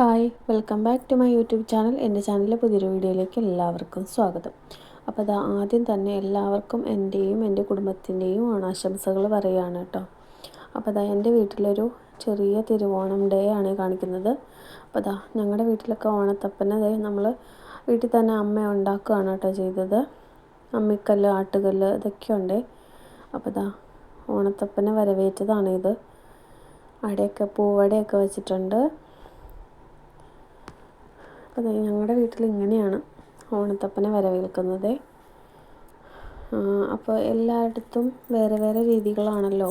Hi welcome back to my YouTube channel. എന്റെ ചാനലിലെ പുതിയൊരു വീഡിയോയിലേക്ക് എല്ലാവർക്കും സ്വാഗതം. അപ്പോൾ അത് ആദ്യം തന്നെ എല്ലാവർക്കും എന്റെയും എന്റെ കുടുംബത്തിന്റെയും ഓണാശംസകൾ പറയുകയാണ് കേട്ടോ. അപ്പോൾ അതാ എന്റെ വീട്ടിലൊരു ചെറിയ തിരുവോണം ഡേ ആണ് കാണിക്കുന്നത്. അപ്പോൾ അതാ ഞങ്ങളുടെ വീട്ടിലൊക്കെ ഓണത്തപ്പനെ നമ്മൾ വീട്ടിൽ തന്നെ അമ്മ ഉണ്ടാക്കുകയാണ് കേട്ടോ ചെയ്തത്. അമ്മിക്കല്ല് ആട്ടുകല്ല് ഇതൊക്കെ ഉണ്ട്. അപ്പോൾ അതാ ഓണത്തപ്പനെ വരവേറ്റതാണ് ഇത്. അടയൊക്കെ പൂവടയൊക്കെ വെച്ചിട്ടുണ്ട്. അപ്പോൾ ഞങ്ങളുടെ വീട്ടിൽ ഇങ്ങനെയാണ് ഓണത്തപ്പനെ വരവേൽക്കുന്നത്. അപ്പോൾ എല്ലായിടത്തും വേറെ വേറെ രീതികളാണല്ലോ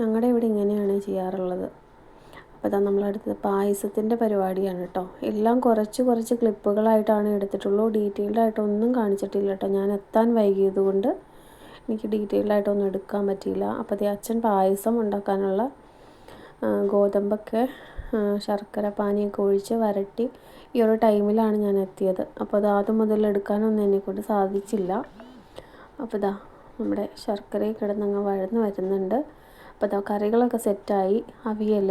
ഞങ്ങളുടെ ഇവിടെ ഇങ്ങനെയാണ് ചെയ്യാറുള്ളത്. അപ്പോൾ ഇതാ നമ്മളടുത്ത് പായസത്തിന്റെ പരിപാടിയാണ് കേട്ടോ എല്ലാം കുറച്ച് കുറച്ച് ക്ലിപ്പുകളായിട്ടാണ് എടുത്തിട്ടുള്ളൂ. ഡീറ്റെയിൽഡ് ആയിട്ടൊന്നും കാണിച്ചിട്ടില്ല കേട്ടോ ഞാൻ എത്താൻ വൈകിയത് കൊണ്ട് എനിക്ക് ഡീറ്റെയിൽഡ് ആയിട്ടൊന്നും എടുക്കാൻ പറ്റിയില്ല. അപ്പോൾ അതേ അച്ഛൻ പായസം ഉണ്ടാക്കാനുള്ള ഗോതമ്പൊക്കെ ശർക്കര പാനിയൊക്കെ ഒഴിച്ച് വരട്ടി ഈ ഒരു ടൈമിലാണ് ഞാൻ എത്തിയത്. അപ്പോൾ അത് ആദ്യം മുതൽ എടുക്കാനൊന്നും എന്നെക്കൊണ്ട് സാധിച്ചില്ല. അപ്പോൾ ഇതാ നമ്മുടെ ശർക്കരയിൽ കിടന്നങ്ങ് വഴന്ന് വരുന്നുണ്ട്. അപ്പോൾ ഇതാ കറികളൊക്കെ സെറ്റായി. അവിയൽ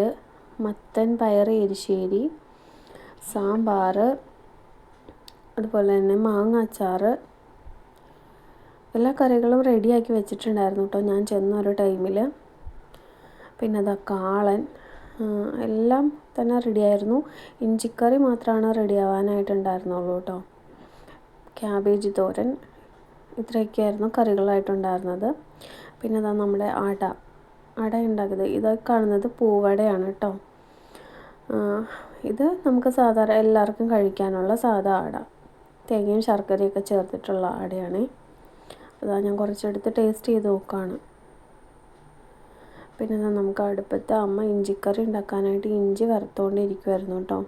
മത്തൻ പയർ എരിശ്ശേരി സാമ്പാർ അതുപോലെ തന്നെ മാങ്ങ അച്ചാർ. എല്ലാ കറികളും റെഡിയാക്കി വെച്ചിട്ടുണ്ടായിരുന്നു കേട്ടോ ഞാൻ ചെന്ന ഒരു ടൈമിൽ. പിന്നെ അതാ കാളൻ എല്ലാം തന്നെ റെഡിയായിരുന്നു ഇഞ്ചിക്കറി മാത്രമാണ് റെഡി ആവാനായിട്ടുണ്ടായിരുന്നുള്ളൂ കേട്ടോ ക്യാബേജ് തോരൻ ഇത്രയൊക്കെയായിരുന്നു കറികളായിട്ടുണ്ടായിരുന്നത്. പിന്നെ അതാ നമ്മുടെ അട. അട ഉണ്ടാക്കിയത്. ഇതൊക്കെ കാണുന്നത് പൂവടയാണ് കേട്ടോ ഇത് നമുക്ക് സാധാരണ എല്ലാവർക്കും കഴിക്കാനുള്ള സാധാ അട. തേങ്ങയും ശർക്കരയൊക്കെ ചേർത്തിട്ടുള്ള അടയാണ്. അതാ ഞാൻ കുറച്ചെടുത്ത് ടേസ്റ്റ് ചെയ്ത് നോക്കുകയാണ് പിന്നെ നമുക്ക് അടുപ്പത്ത് അമ്മ ഇഞ്ചിക്കറി ഉണ്ടാക്കാനായിട്ട് ഇഞ്ചി വറുത്തുകൊണ്ടിരിക്കുമായിരുന്നു കേട്ടോ.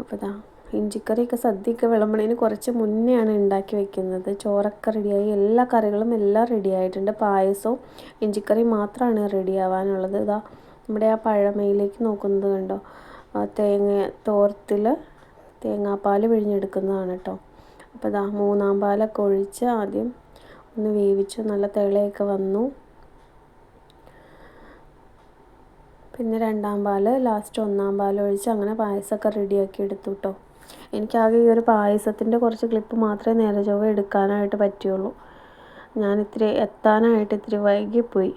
അപ്പോൾ ഇതാ ഇഞ്ചിക്കറിയൊക്കെ സദ്യയൊക്കെ വിളമ്പണേന് കുറച്ച് മുന്നെയാണ് ഉണ്ടാക്കി വെക്കുന്നത്. ചോറൊക്കെ റെഡിയായി എല്ലാ കറികളും എല്ലാം റെഡി ആയിട്ടുണ്ട് പായസവും ഇഞ്ചിക്കറി മാത്രമാണ് റെഡി ആവാനുള്ളത് ഇതാ നമ്മുടെ ആ പഴമയിലേക്ക് നോക്കുന്നത് കണ്ടോ? തേങ്ങ തോർത്തിൽ തേങ്ങാപ്പാൽ പിഴിഞ്ഞെടുക്കുന്നതാണ് കേട്ടോ. അപ്പോൾ ഇതാ മൂന്നാം പാലൊക്കെ ഒഴിച്ച് ആദ്യം ഒന്ന് വേവിച്ച് നല്ല തിളയൊക്കെ വന്നു. പിന്നെ രണ്ടാം പാൽ ലാസ്റ്റ് ഒന്നാം പാൽ ഒഴിച്ച് അങ്ങനെ പായസമൊക്കെ റെഡിയാക്കി എടുത്തു കേട്ടോ എനിക്കാകെ ഈ ഒരു പായസത്തിന്റെ കുറച്ച് ക്ലിപ്പ് മാത്രമേ നേരെ ചൊവ്വ എടുക്കാനായിട്ട് പറ്റുള്ളൂ ഞാൻ ഇത്തിരി എത്താനായിട്ട് ഇത്തിരി വൈകിപ്പോയി.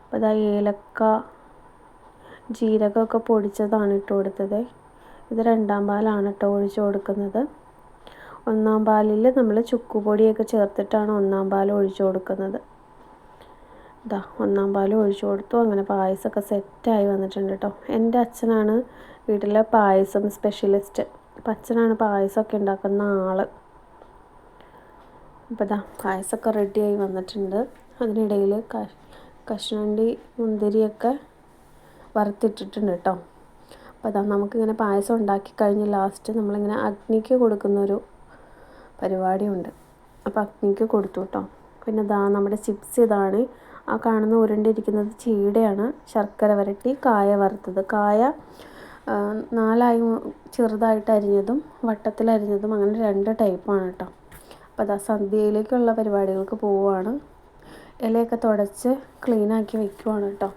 അപ്പോൾ ഇതാ ഏലക്ക ജീരകമൊക്കെ പൊടിച്ചതാണ് ഇട്ട് കൊടുത്തത്. ഇത് രണ്ടാം പാലാണ് കേട്ടോ ഒഴിച്ച് കൊടുക്കുന്നത്. ഒന്നാം പാലിൽ നമ്മൾ ചുക്കുപൊടിയൊക്കെ ചേർത്തിട്ടാണ് ഒന്നാം പാൽ ഒഴിച്ചു കൊടുക്കുന്നത്. ഇതാ ഒന്നാം പാലും ഒഴിച്ചു കൊടുത്തു. അങ്ങനെ പായസമൊക്കെ സെറ്റായി വന്നിട്ടുണ്ട് കേട്ടോ എന്റെ അച്ഛനാണ് വീട്ടിലെ പായസം സ്പെഷ്യലിസ്റ്റ്. അപ്പം അച്ഛനാണ് പായസമൊക്കെ ഉണ്ടാക്കുന്ന ആൾ അപ്പോൾ ഇതാ പായസമൊക്കെ റെഡിയായി വന്നിട്ടുണ്ട്. അതിനിടയിൽ കശുവണ്ടി മുന്തിരിയൊക്കെ വറുത്തിട്ടിട്ടുണ്ട് കേട്ടോ അപ്പോൾ അതാ നമുക്കിങ്ങനെ പായസം ഉണ്ടാക്കി കഴിഞ്ഞ് ലാസ്റ്റ് നമ്മളിങ്ങനെ അഗ്നിക്ക് കൊടുക്കുന്നൊരു പരിപാടിയുണ്ട്. അപ്പോൾ അഗ്നിക്ക് കൊടുത്തു കേട്ടോ പിന്നെ ഇതാ നമ്മുടെ ചിപ്സ് ഇതാണ്. ആ കാണുന്ന ഉരുണ്ടിരിക്കുന്നത് ചീടയാണ്. ശർക്കര വരട്ടി കായ വറുത്തത്. കായ നാലായി ചെറുതായിട്ട് അരിഞ്ഞതും വട്ടത്തിൽ അരിഞ്ഞതും അങ്ങനെ രണ്ട് ടൈപ്പാണ് കേട്ടോ. അപ്പോൾ അതാ സദ്യയിലേക്കുള്ള പരിപാടികൾക്ക് പോവുകയാണ്. ഇലയൊക്കെ തുടച്ച് ക്ലീനാക്കി വെക്കുവാണ് കേട്ടോ.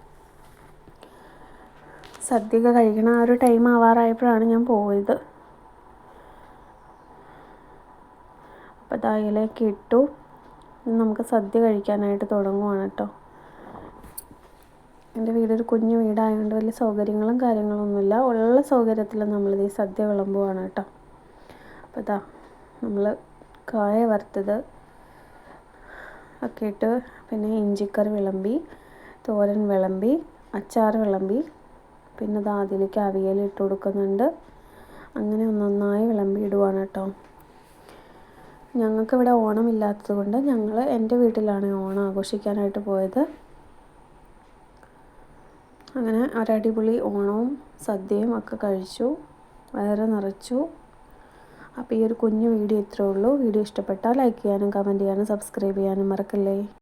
സദ്യയൊക്കെ കഴിക്കണ ആ ഒരു ടൈം ആവാറായപ്പോഴാണ് ഞാൻ പോയത്. അപ്പോൾ ദാ ഇലയൊക്കെ ഇട്ടു. നമുക്ക് സദ്യ കഴിക്കാനായിട്ട് തുടങ്ങുവാണ് കേട്ടോ. എന്റെ വീടൊരു കുഞ്ഞു വീടായതുകൊണ്ട് വലിയ സൗകര്യങ്ങളും കാര്യങ്ങളൊന്നുമില്ല. ഉള്ള സൗകര്യത്തിൽ നമ്മളിത് ഈ സദ്യ വിളമ്പുവാണ് കേട്ടോ. അപ്പോൾ ഇതാ നമ്മൾ കായ വറുത്തത് ഒക്കെ ഇട്ട് പിന്നെ ഇഞ്ചിക്കറി വിളമ്പി തോരൻ വിളമ്പി അച്ചാർ വിളമ്പി പിന്നെ ഇത് അതിലേക്ക് അവിയൽ ഇട്ട് കൊടുക്കുന്നുണ്ട്. അങ്ങനെ ഒന്നൊന്നായി വിളമ്പി ഇടുവാണ് കേട്ടോ. ഞങ്ങൾക്കിവിടെ ഓണമില്ലാത്തത് കൊണ്ട് ഞങ്ങൾ എന്റെ വീട്ടിലാണ് ഓണം ആഘോഷിക്കാനായിട്ട് പോയത്. അങ്ങനെ ഒരടിപൊളി ഓണവും സദ്യയും ഒക്കെ കഴിച്ചു. വയറ് നിറച്ചു. അപ്പോൾ ഈ ഒരു കുഞ്ഞു വീഡിയോ ഇത്രയേ ഉള്ളൂ. വീഡിയോ ഇഷ്ടപ്പെട്ടാൽ ലൈക്ക് ചെയ്യാനും കമന്റ് ചെയ്യാനും സബ്സ്ക്രൈബ് ചെയ്യാനും മറക്കല്ലേ?